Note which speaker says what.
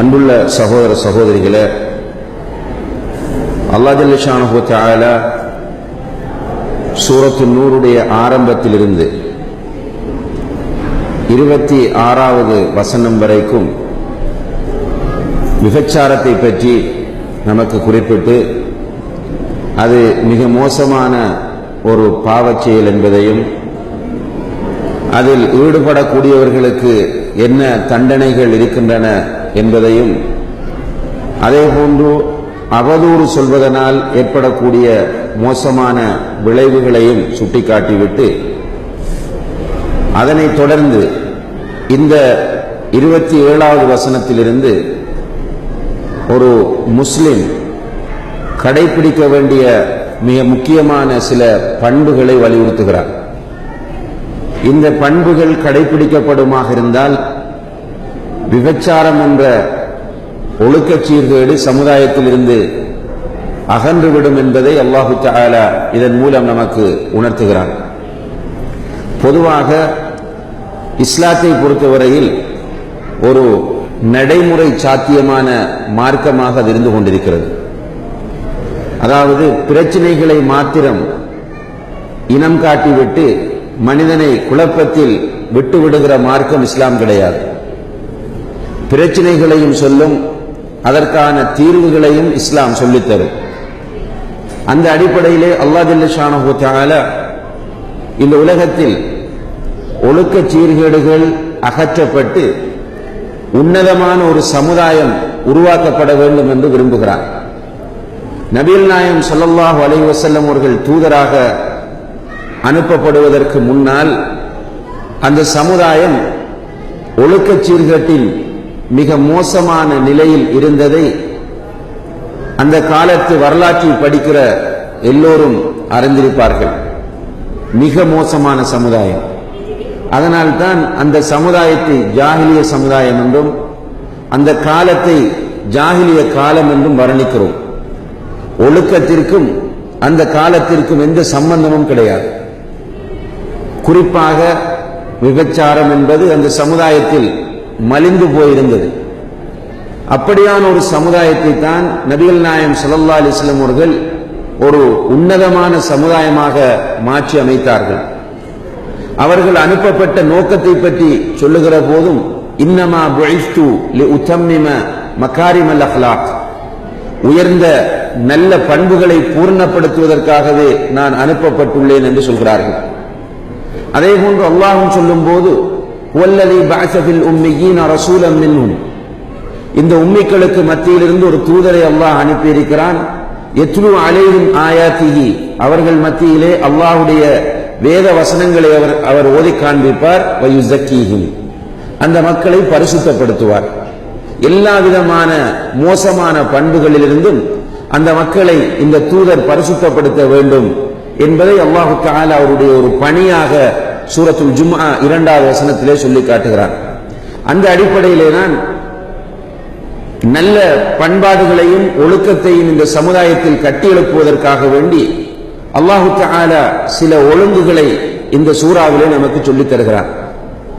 Speaker 1: அன்புள்ள சகோதர சகோதரிகளே அல்லா சூரத்து நூறுடைய ஆரம்பத்திலிருந்து இருபத்தி ஆறாவது வசனம் வரைக்கும் விபச்சாரத்தை பற்றி நமக்கு குறிப்பிட்டு அது மிக மோசமான ஒரு பாவச் செயல் என்பதையும் அதில் ஈடுபடக்கூடியவர்களுக்கு என்ன தண்டனைகள் இருக்கின்றன என்பதையும் அதேபோன்று அவதூறு சொல்வதனால் ஏற்படக்கூடிய மோசமான விளைவுகளையும் சுட்டிக்காட்டிவிட்டு அதனைத் தொடர்ந்து இந்த இருபத்தி ஏழாவது வசனத்திலிருந்து ஒரு முஸ்லிம் கடைபிடிக்க வேண்டிய மிக முக்கியமான சில பண்புகளை வலியுறுத்துகிறார். இந்த பண்புகள் கடைபிடிக்கப்படுமாக இருந்தால் விபச்சாரம் என்ற ஒழுக்க சீர்கேடு சமுதாயத்திலிருந்து அகன்றுவிடும் என்பதை அல்லாஹு தாலா இதன் மூலம் நமக்கு உணர்த்துகிறான். பொதுவாக இஸ்லாத்தை பொறுத்தவரையில் ஒரு நடைமுறை சாத்தியமான மார்க்கமாக அது இருந்து கொண்டிருக்கிறது. அதாவது பிரச்சனைகளை மாத்திரம் இனம் காட்டிவிட்டு மனிதனை குழப்பத்தில் விட்டுவிடுகிற மார்க்கம் இஸ்லாம் கிடையாது. பிரச்சனைகளையும் சொல்லும் அதற்கான தீர்வுகளையும் இஸ்லாம் சொல்லித்தரும். அந்த அடிப்படையிலே அல்லாதில்ல இந்த உலகத்தில் ஒழுக்க சீர்கேடுகள் அகற்றப்பட்டு உன்னதமான ஒரு சமுதாயம் உருவாக்கப்பட வேண்டும் என்று விரும்புகிறார். நபீல் நாயம் ஸல்லல்லாஹு அலை வசல்லம் அவர்கள் தூதராக அனுப்பப்படுவதற்கு முன்னால் அந்த சமுதாயம் ஒழுக்கச் சீர்கேட்டின் மிக மோசமான நிலையில் இருந்ததை அந்த காலத்து வரலாற்றில் படிக்கிற எல்லோரும் அறிந்திருப்பார்கள். மிக மோசமான சமுதாயம். அதனால்தான் அந்த சமுதாயத்தை ஜாகிலிய சமுதாயம் என்றும் அந்த காலத்தை ஜாகிலிய காலம் என்றும் வர்ணிக்கிறோம். ஒழுக்கத்திற்கும் அந்த காலத்திற்கும் எந்த சம்பந்தமும் கிடையாது. குறிப்பாக விபச்சாரம் என்பது அந்த சமுதாயத்தில் மலிந்து போயிருந்தது. அப்படியான ஒரு சமுதாயத்தை தான் நபிகள் நாயம் ஸல்லல்லாஹு அலைஹி வஸல்லம் அவர்கள் ஒரு உன்னதமான சமுதாயமாக மாற்றி அமைத்தார்கள். அவர்கள் அனுப்பப்பட்ட நோக்கத்தை பற்றி சொல்லுகிற போதும் இன்னமா புஇஸ்து லி உத்தம்மிம மகாரிமல் அஹ்லாக் உயர்ந்த நல்ல பண்புகளை பூர்ணப்படுத்துவதற்காகவே நான் அனுப்பப்பட்டுள்ளேன் என்று சொல்கிறார்கள். அதே போன்று அல்லாஹும் சொல்லும் போது வல்லதி பஅஸபில் உம்மியீன ரசூலம் மின்ஹும் இந்த உம்மிக்களுக்கு மத்தியிலிருந்து ஒரு தூதரை அல்லாஹ் அனுப்பியிருக்கிறான். எத்லு அலைஹிம் ஆயாத்திஹி. அவர்கள் மத்தியிலே அல்லாஹுடைய வேத வசனங்களை அவர் அவர் ஓதி காண்பிப்பார். வயுசக்கீஹிம். அந்த மக்களை பரிசுத்தப்படுத்துவார். எல்லா விதமான மோசமான பண்புகளிலிருந்தும் அந்த மக்களை இந்த தூதர் பரிசுத்தப்படுத்த வேண்டும் என்பதை அல்லாஹு அவருடைய ஒரு பணியாக சூரத்துல் ஜும்ஆ இரண்டாவது வசனத்திலே சொல்லி காட்டுகிறார். அந்த அடிப்படையிலே தான் நல்ல பண்பாடுகளையும் ஒழுக்கத்தையும் இந்த சமுதாயத்தில் கட்டியெழுப்புவதற்காக வேண்டி அல்லாஹு சில ஒழுங்குகளை இந்த சூறாவிலே நமக்கு சொல்லித் தருகிறார்.